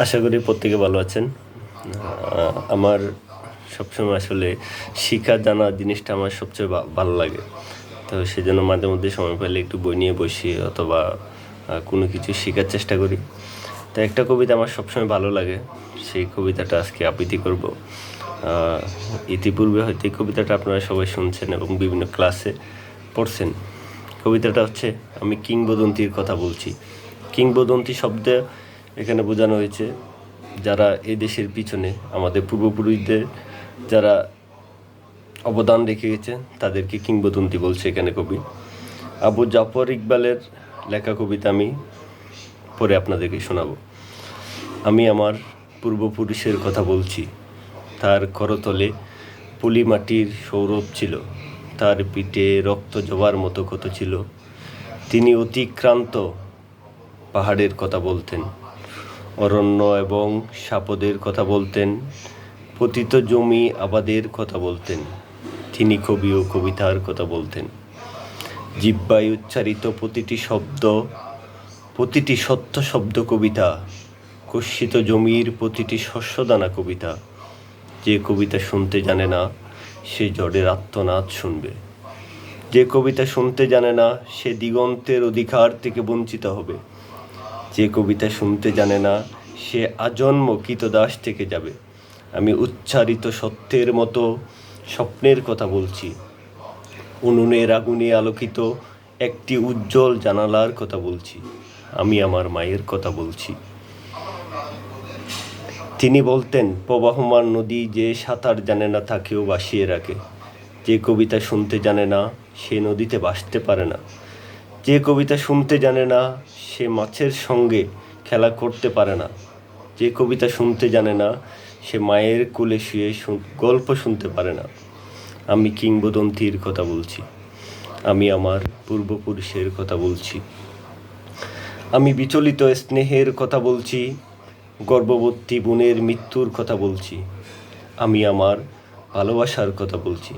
আশা করি প্রত্যেকে ভালো আছেন। আমার সবসময় আসলে শিক্ষা জানা জিনিসটা আমার সবচেয়ে ভালো লাগে। তো সেজন্য মাঝে মধ্যে সময় পেলে একটু বই নিয়ে বসি অথবা কোনো কিছু শেখার চেষ্টা করি। তো একটা কবিতা আমার সবসময় ভালো লাগে, সেই কবিতাটা আজকে আবৃত্তি করব। ইতিপূর্বে হয়তো এই কবিতাটা আপনারা সবাই শুনছেন এবং বিভিন্ন ক্লাসে পড়ছেন। কবিতাটা হচ্ছে, আমি কিংবদন্তির কথা বলছি। কিংবদন্তি শব্দে এখানে বোঝানো হয়েছে যারা এই দেশের পিছনে আমাদের পূর্বপুরুষদের যারা অবদান রেখে গেছে তাদেরকে কিংবদন্তি বলছে এখানে কবি। আবু জাফর ইকবালের লেখা কবিতা আমি পরে আপনাদেরকে শোনাব। আমি আমার পূর্বপুরুষের কথা বলছি। তার করতলে পুলি মাটির সৌরভ ছিল। তার পিঠে রক্ত জবার মতো কত ছিল। তিনি অতিক্রান্ত পাহাড়ের কথা বলতেন। অরণ্য এবং সাপদের কথা বলতেন, পতিত জমি আবাদের কথা বলতেন, তিনি কবি ও কবিতার কথা বলতেন। জিব্বায় উচ্চারিত প্রতিটি শব্দ, প্রতিটি সত্য শব্দ কবিতা কর্ষিত জমির প্রতিটি শস্যদানা কবিতা, যে কবিতা শুনতে জানে না, সে জড়ের আত্মনাদ শুনবে। যে কবিতা শুনতে জানে না, সে দিগন্তের অধিকার থেকে বঞ্চিত হবে। যে কবিতা শুনতে জানে না, সে আজন্ম কৃতদাস থেকে যাবে। আমি উচ্চারিত সত্যের মতো স্বপ্নের কথা বলছি। উনুনের আগুনে আলোকিত একটি উজ্জ্বল জানালার কথা বলছি। আমি আমার মায়ের কথা বলছি। তিনি বলতেন, প্রবাহমান নদী যে সাঁতার জানে না, তাকেও বাসিয়ে রাখে। যে কবিতা শুনতে জানে না, সে নদীতে ভাসতে পারে না। যে কবিতা শুনতে জানে না, সে মাছের সঙ্গে খেলা করতে পারে না। যে কবিতা শুনতে জানে না, সে মায়ের কোলে শুয়ে গল্প শুনতে পারে না। আমি কিংবদন্তির কথা বলছি। আমি আমার পূর্বপুরুষের কথা বলছি। আমি বিচলিত স্নেহের কথা বলছি। গর্ভবতী বোনের মৃত্যুর কথা বলছি। আমি আমার ভালোবাসার কথা বলছি।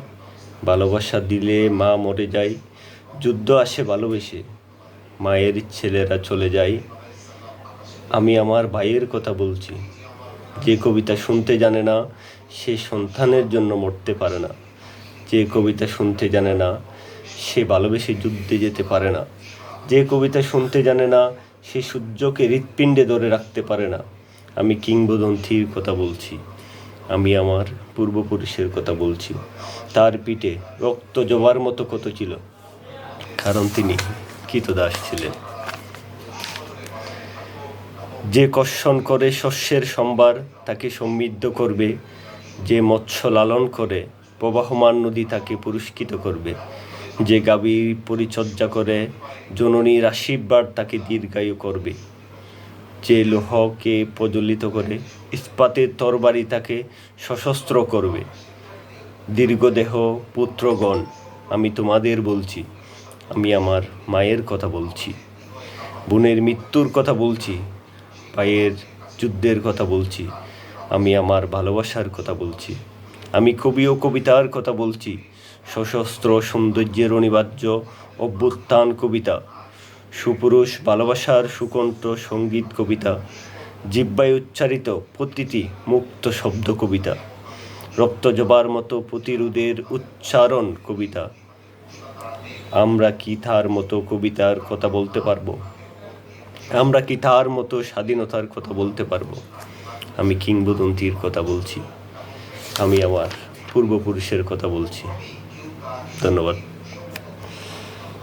ভালোবাসা দিলে মা মরে যায়। যুদ্ধ আসে ভালোবেসে। মায়ের ছেলেরা চলে যায়। আমি আমার ভাইয়ের কথা বলছি। যে কবিতা শুনতে জানে না, সে সন্তানের জন্য মরতে পারে না। যে কবিতা শুনতে জানে না, সে ভালোবেসে যুদ্ধে যেতে পারে না। যে কবিতা শুনতে জানে না, সে সূর্যকে হৃৎপিণ্ডে ধরে রাখতে পারে না। আমি কিংবদন্তির কথা বলছি। আমি আমার পূর্বপুরুষের কথা বলছি। তার পিঠে রক্ত জবার মতো কত ছিল। কারণ তিনি কৃতদাস ছিলেন। যে কর্ষণ করে শস্যের সম্বার তাকে সমৃদ্ধ করবে। যে মৎস্য লালন করে, প্রবাহমান নদী তাকে পুরস্কৃত করবে। যে গাভীর পরিচর্যা করে জননীর আশীর্বাদ তাকে দীর্ঘায়ু করবে। যে লোহকে প্রজ্বলিত করে, ইস্পাতের তরবারি তাকে সশস্ত্র করবে। দীর্ঘদেহ পুত্রগণ, আমি তোমাদের বলছি আমি আমার মায়ের কথা বলছি, বোনের মৃত্যুর কথা বলছি, পায়ের যুদ্ধের কথা বলছি, আমি আমার ভালোবাসার কথা বলছি, আমি কবি ও কবিতার কথা বলছি, সশস্ত্র সৌন্দর্যের অনিবার্য অভ্যুত্থান কবিতা, সুপুরুষ ভালোবাসার সুকণ্ঠ সংগীত কবিতা জিব্বায় উচ্চারিত প্রতিটি মুক্ত শব্দ কবিতা, রক্ত জবার মতো প্রতিরোধের উচ্চারণ কবিতা। আমরা কি তার মতো কবিতার কথা বলতে পারব? আমরা কি তার মতো স্বাধীনতার কথা বলতে পারব? আমি কিংবদন্তির কথা বলছি। আমি আমার পূর্বপুরুষের কথা বলছি। ধন্যবাদ।